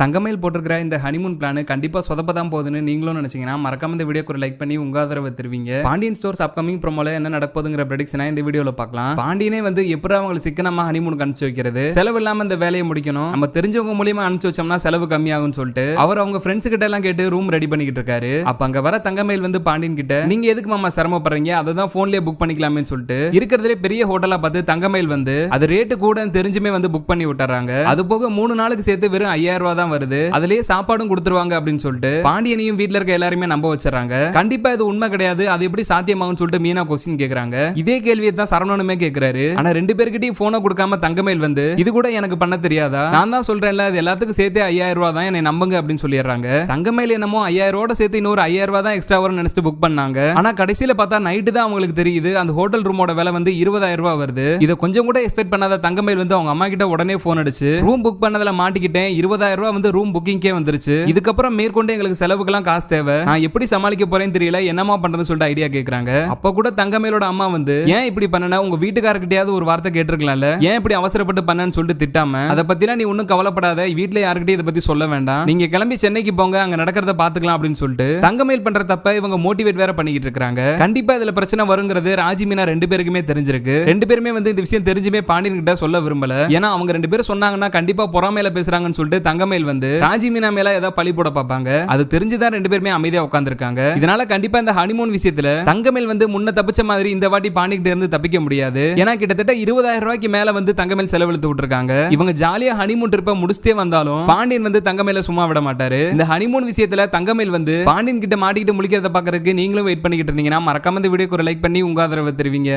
தங்கமயில் போட்டிருக்கிற இந்த honeymoon plan கண்டிப்பா சொதப்ப தான் போகுதுன்னு நீங்களும் நினைச்சீங்கன்னா மறக்காம இந்த வீடியோக்கு ஒரு லைக் பண்ணி உங்க ஆதரவை தருவீங்க. பாண்டியன் ஸ்டோர்ஸ் அப்கமிங் ப்ரோமோல என்ன நடப்போதுங்கிற ப்ரெடிக்ஷனா இந்த வீடியோல பார்க்கலாம். பாண்டியனே வந்து எப்படி அவங்களுக்கு சிக்கனமா ஹனிமூன் அனுப்பிச்சு வைக்கிறது? செலவு இல்லாம இந்த வேலையை முடிக்கணும். நம்ம தெரிஞ்சவங்க மூலியமா அனுப்பிச்சு வச்சோம்னா செலவு கம்மியாகும்னு சொல்லிட்டு அவர் அவங்க ஃப்ரெண்ட்ஸ் கிட்ட எல்லாம் கேட்டு ரூம் ரெடி பண்ணிக்கிட்டு இருக்காரு. அப்ப அங்க வர தங்கமயில் வந்து பாண்டியன் கிட்ட நீங்க எதுக்கு மாமா சிரமப்படுறீங்க? அதை தான் போன்லயே புக் பண்ணிக்கலாமேன்னு சொல்லிட்டு இருக்கிறதுலே பெரிய ஹோட்டலா பார்த்து தங்கமயில் வந்து அது ரேட்டு கூட தெரிஞ்சுமே வந்து புக் பண்ணி விட்டுறாங்க. அது போக மூணு நாளுக்கு சேர்த்து வெறும் ஐயாயிரம் ரூபாய் தான் வருது. அதுலயே சாப்பாடும் கொடுத்துருவாங்க அப்படின்னு சொல்லிட்டு பாண்டியனையும் வீட்ல இருக்க எல்லாருமே நம்ப வச்சிடறாங்க. கண்டிப்பா இது உண்மை கிடையாது. அது எப்படி சாத்தியமாகும் சொல்லிட்டு மீனா கொஸ்டின் கேக்குறாங்க. இதே கேள்வியை தான் சரவணனுமே கேக்குறாரு. ஆனா ரெண்டு பேர்கிட்டயும் போனை கொடுக்காம தங்கமேல் வந்து இது கூட எனக்கு பண்ண தெரியாதா? நான் தான் சொல்றேன்ல இது எல்லாத்துக்கும் சேர்த்து ஐயாயிரம் ரூபா தான் என்னை நம்புங்க அப்படின்னு சொல்லிடுறாங்க. தங்கமேல் என்னமோ ஐயாயிரம் ரூபாய் சேர்த்து இன்னொரு ஐயாயிரம் ரூபா தான் எக்ஸ்ட்ரா வரும்னு நினைச்சு புக் பண்ணாங்க. ஆனா கடைசியில பார்த்தா நைட்டு தான் அவங்களுக்கு தெரியுது. அந்த ஹோட்டல் ரூமோட விலை வந்து இருபதாயிரம் ரூபாய் வருது. இதை கொஞ்சம் கூட எக்ஸ்பெக்ட் பண்ணாத தங்கமேல் வந்து அவங்க அம்மா கிட்ட உடனே போன் அடிச்சு ரூம் புக் பண்ணதுல மாட்டிக்கிட்டேன். இருபதாயிரம் ரூபாய் வந்து ரூம் புக்கிங்கே வந்துருச்சு. இதுக்கப்புறம் மேற்கொண்டு எங்களுக்கு செலவுக்கெல்லாம் காசு தேவை. நான் எப்படி சமாளிக்க போறேன்னு தெரியல. என்னமா பண்றேன்னு சொல்லிட்டு ஐடியா கேக்குறாங்க. அப்ப கூட தங்கமேலோட அம்மா வந்து ஏன் இப்படி பண்ணன? உங்க வீட்டுக்காரர்கிட்டயாவது ஒரு வார்த்தை கேட்டிருக்கலாம்ல. ஏன் இப்படி அவசரப்பட்டு பண்ணன்னு சொல்லிட்டு திட்டாம? அதை பத்திலாம் நீ ஒன்னும் கவலைப்படாத. வீட்டுல யாருக்கிட்டையும் இதை பத்தி சொல்ல வேண்டாம். நீங்க கிளம்பி சென்னைக்கு போங்க. அங்க நடக்கிறத பாத்துக்கலாம் அப்படின்னு சொல்லிட்டு தங்கமேல் பண்ற தப்ப இவங்க மோட்டிவேட் வேற பண்ணிக்கிட்டு இருக்காங்க. கண்டிப்பா இதுல பிரச்சனை வருங்கிறது ராஜி மீனா ரெண்டு பேருக்குமே தெரிஞ்சிருக்கு. ரெண்டு பேருமே வந்து இந்த விஷயம் தெரிஞ்சுமே பாண்டியன் கிட்ட சொல்ல விரும்பல. ஏன்னா அவங்க ரெண்டு பேரும் சொன்னாங்கன்னா கண்டிப்பா பொறாமையில பேசுறாங்கன்னு சொல்லிட்டு தங்கமேல் வந்து ராஜி மீனா மேல ஏதாவது பழி போட பார்ப்பாங்க. அது தெரிஞ்சுதான் ரெண்டு பேருமே அமைதியா உட்காந்துருக்காங்க இதனால கண்டிப்பா இந்த ஹனிமூன் விஷயத்துல தங்கமேல் வந்து முன்ன தப்பிச்ச மாதிரி இந்த வாட்டி பாண்டிகிட்ட இருந்து தப்பிக்க முடியாது. ஏன்னா கிட்டத்தட்ட இருபதாயிரம் ரூபாய்க்கு மேல வந்து தங்கமேல் செலவழித்து விட்டுருக்காங்க. இவங்க ஜாலியா ஹனிமூன் ட்ரிப்பை முடிச்சுட்டே வந்தாலும் பாண்டியன் வந்து தங்கமேல சும்மா விட மாட்டாரு. இந்த ஹனிமூன் விஷயத்துல தங்கமேல் வந்து பாண்டியன் கிட்ட மாட்டிக்கிட்டு முழிக்கிறத பாக்குறதுக்கு நீங்களும் வெயிட் பண்ணிக்கிட்டு இருந்தீங்கன்னா மறக்காம இந்த வீடியோக்கு ஒரு லைக் பண்ணி உங்க ஆதரவை தெரிவிங்க.